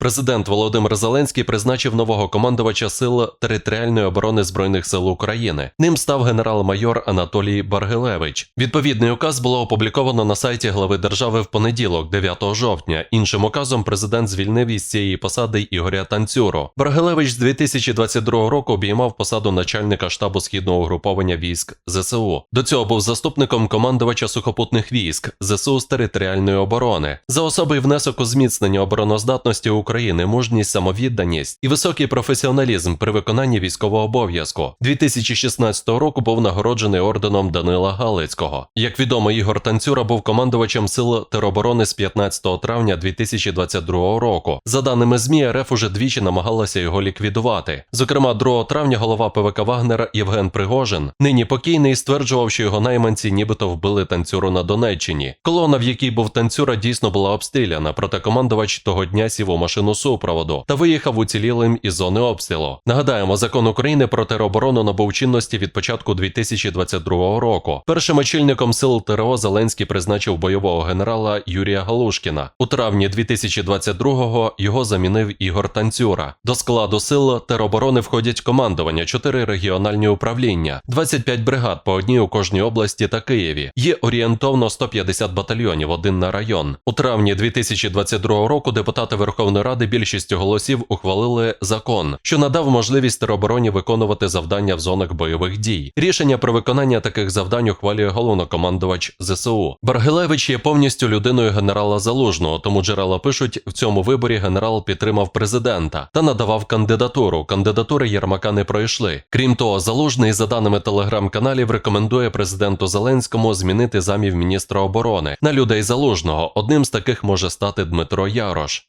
Президент Володимир Зеленський призначив нового командувача сил територіальної оборони збройних сил України. Ним став генерал-майор Анатолій Баргилевич. Відповідний указ було опубліковано на сайті глави держави в понеділок, 9 жовтня. Іншим указом президент звільнив із цієї посади Ігоря Танцюру. Баргилевич з 2022 року обіймав посаду начальника штабу східного угруповання військ ЗСУ. До цього був заступником командувача сухопутних військ ЗСУ з територіальної оборони. За особий внесок у зміцнення обороноздатності України, мужність, самовідданість і високий професіоналізм при виконанні військового обов'язку. 2016 року був нагороджений орденом Данила Галицького. Як відомо, Ігор Танцюра був командувачем сил тероборони з 15 травня 2022 року. За даними ЗМІ, РФ уже двічі намагалася його ліквідувати. Зокрема, 2 травня голова ПВК Вагнера Євген Пригожин, нині покійний, стверджував, що його найманці нібито вбили танцюру на Донеччині. Колона, в якій був танцюра, дійсно була обстріляна, проте командувач того дня сів у машину супроводу та виїхав уцілілим із зони обстрілу. Нагадаємо, закон України про тероборону набув чинності від початку 2022 року. Першим очільником сил ТРО Зеленський призначив бойового генерала Юрія Галушкіна. У травні 2022-го його замінив Ігор Танцюра. До складу сил тероборони входять командування, 4 регіональні управління, 25 бригад по одній у кожній області та Києві. Є орієнтовно 150 батальйонів, один на район. У травні 2022 року депутати Верховної Ради більшістю голосів ухвалили закон, що надав можливість теробороні виконувати завдання в зонах бойових дій. Рішення про виконання таких завдань ухвалює головнокомандувач ЗСУ. Баргилевич є повністю людиною генерала Залужного, тому джерела пишуть, в цьому виборі генерал підтримав президента та надавав кандидатуру. Кандидатури Єрмака не пройшли. Крім того, Залужний, за даними телеграм-каналів, рекомендує президенту Зеленському змінити замів міністра оборони на людей Залужного. Одним з таких може стати Дмитро Ярош.